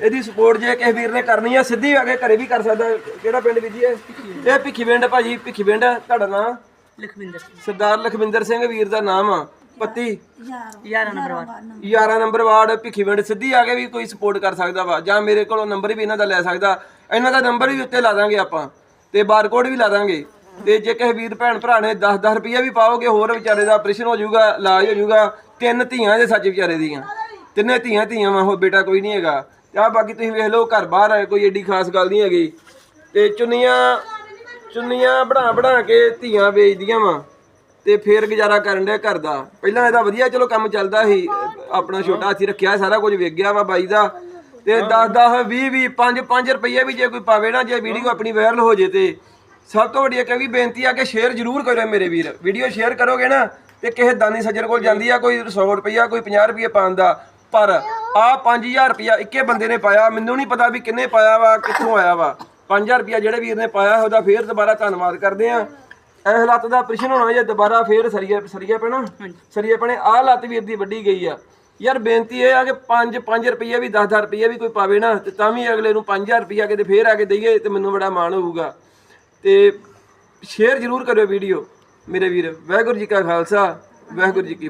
ਇਹਦੀ ਸਪੋਰਟ ਜੇ ਕਿਸੇ ਵੀਰ ਨੇ ਕਰਨੀ ਆ ਸਿੱਧੀ ਆ ਕੇ ਘਰੇ ਵੀ ਕਰ ਸਕਦਾ। ਕਿਹੜਾ ਪਿੰਡ ਵੀਰ ਜੀ ਇਹ? ਇਹ ਭਿੱਖੀਵਿੰਡ ਭਾਜੀ ਭਿੱਖੀਵਿੰਡ ਤੁਹਾਡਾ ਨਾਮ ਲਖਵਿੰਦਰ ਸਿੰਘ। ਸਰਦਾਰ ਲਖਵਿੰਦਰ ਸਿੰਘ ਵੀਰ ਦਾ ਨਾਮ ਆ ਪੱਤੀ? 11 number ward 11 number ward Bhikhiwind ਸਿੱਧੀ ਆ ਕੇ ਵੀ ਕੋਈ ਸਪੋਰਟ ਕਰ ਸਕਦਾ ਵਾ ਜਾਂ ਮੇਰੇ ਕੋਲੋਂ ਨੰਬਰ ਵੀ ਇਹਨਾਂ ਦਾ ਲੈ ਸਕਦਾ। ਇਹਨਾਂ ਦਾ ਨੰਬਰ ਵੀ ਉੱਤੇ ਲਾ ਦਾਂਗੇ ਆਪਾਂ ਤੇ ਬਾਰਕੋਡ ਵੀ ਲਾ ਦਾਂਗੇ। ਤੇ ਜੇ ਕਿਸੇ ਵੀਰ ਭੈਣ ਭਰਾ ਨੇ 10-10 ਰੁਪਈਆ ਵੀ ਪਾਓਗੇ ਹੋਰ ਵਿਚਾਰੇ ਦਾ ਆਪਰੇਸ਼ਨ ਹੋ ਜਾਊਗਾ ਇਲਾਜ ਹੋ ਜਾਊਗਾ ਤਿੰਨ ਧੀਆਂ ਦੇ ਸੱਚ ਵਿਚਾਰੇ ਦੀਆਂ। ਤਿੰਨੇ ਧੀਆਂ ਧੀਆਂ ਵਾ ਹੋਰ ਬੇਟਾ ਕੋਈ ਨਹੀਂ ਹੈਗਾ। ਤੇ ਆ ਬਾਕੀ ਤੁਸੀਂ ਵੇਖ ਲਓ, ਘਰ ਬਾਹਰ ਆਏ ਕੋਈ ਏਡੀ ਖਾਸ ਗੱਲ ਨਹੀਂ ਹੈਗੀ। ਤੇ ਚੁੰਨੀਆਂ ਚੁੰਨੀਆਂ ਬਣਾ ਬਣਾ ਕੇ ਧੀਆਂ ਵੇਚਦੀਆਂ ਵਾ। ਤੇ ਫੇਰ ਗੁਜ਼ਾਰਾ ਕਰਨ ਡਿਆ ਘਰ ਦਾ। ਪਹਿਲਾਂ ਇਹਦਾ ਵਧੀਆ ਚਲੋ ਕੰਮ ਚੱਲਦਾ ਸੀ। ਆਪਣਾ ਛੋਟਾ ਹਾਥੀ ਰੱਖਿਆ, ਸਾਰਾ ਕੁਝ ਵਿਕ ਗਿਆ ਵਾ ਬਾਈ ਦਾ। ਤੇ 10 10 20 20 5 5 ਰੁਪਏ ਵੀ ਜੇ ਕੋਈ ਪਾਵੇ ਨਾ, ਜੇ ਵੀਡੀਓ ਆਪਣੀ ਵਾਇਰਲ ਹੋ ਜੇ ਤੇ। ਸਭ ਤੋਂ ਵੱਡੀ ਇੱਕ ਵੀ ਬੇਨਤੀ ਆ ਕਿ ਸ਼ੇਅਰ ਜ਼ਰੂਰ ਕਰਿਓ ਮੇਰੇ ਵੀਰ। ਵੀਡੀਓ ਸ਼ੇਅਰ ਕਰੋਗੇ ਨਾ ਤੇ ਕਿਸੇ ਦਾਨੀ ਸੱਜਣ ਕੋਲ ਜਾਂਦੀ ਆ, ਕੋਈ 100 ਰੁਪਈਆ, ਕੋਈ 50 ਰੁਪਏ ਪਾਉਣ ਦਾ। ਪਰ ਆ 5000 ਰੁਪਿਆ ਇੱਕੇ ਬੰਦੇ ਨੇ ਪਾਇਆ। ਮੈਨੂੰ ਨਹੀਂ ਪਤਾ ਵੀ ਕਿੰਨੇ ਪਾਇਆ ਵਾ ਕਿੱਥੋਂ ਆਇਆ ਵਾ। 5000 ਰੁਪਿਆ ਜਿਹੜੇ ਵੀਰ ਨੇ ਪਾਇਆ ਉਹਦਾ ਫੇਰ ਦੁਬਾਰਾ ਧੰਨਵਾਦ ਕਰਦੇ ਆ। ਇਹ ਹਾਲਾਤ ਦਾ ਆਪਰੇਸ਼ਨ ਹੋਣਾ ਜੇ ਦੁਬਾਰਾ ਫੇਰ ਸਰੀਆ ਸਰੀਆ ਪੈਣਾ। ਸਰੀਆ ਪੈਣੇ ਆਹ ਲੱਤ ਵੀਰ ਦੀ ਵੱਡੀ ਗਈ ਆ। ਯਾਰ ਬੇਨਤੀ ਇਹ ਆ ਕਿ 5 5 ਰੁਪਏ ਵੀ 10 ਰੁਪਏ ਵੀ ਕੋਈ ਪਾਵੇ ਨਾ ਤੇ ਤਾਂ ਵੀ ਅਗਲੇ ਨੂੰ 5000 ਰੁਪਿਆ ਕਿਤੇ ਫੇਰ ਆ ਕੇ ਦਈਏ ਤੇ ਮੈਨੂੰ ਬੜਾ ਮਾਣ ਹੋਊਗਾ। ਤੇ ਸ਼ੇਅਰ ਜ਼ਰੂਰ ਕਰਿਓ ਵੀਡੀਓ ਮੇਰੇ ਵੀਰ। ਵਾਹਿਗੁਰੂ ਜੀ ਕਾ ਖਾਲਸਾ ਵਾਹਿਗੁਰੂ ਜੀ ਕੀ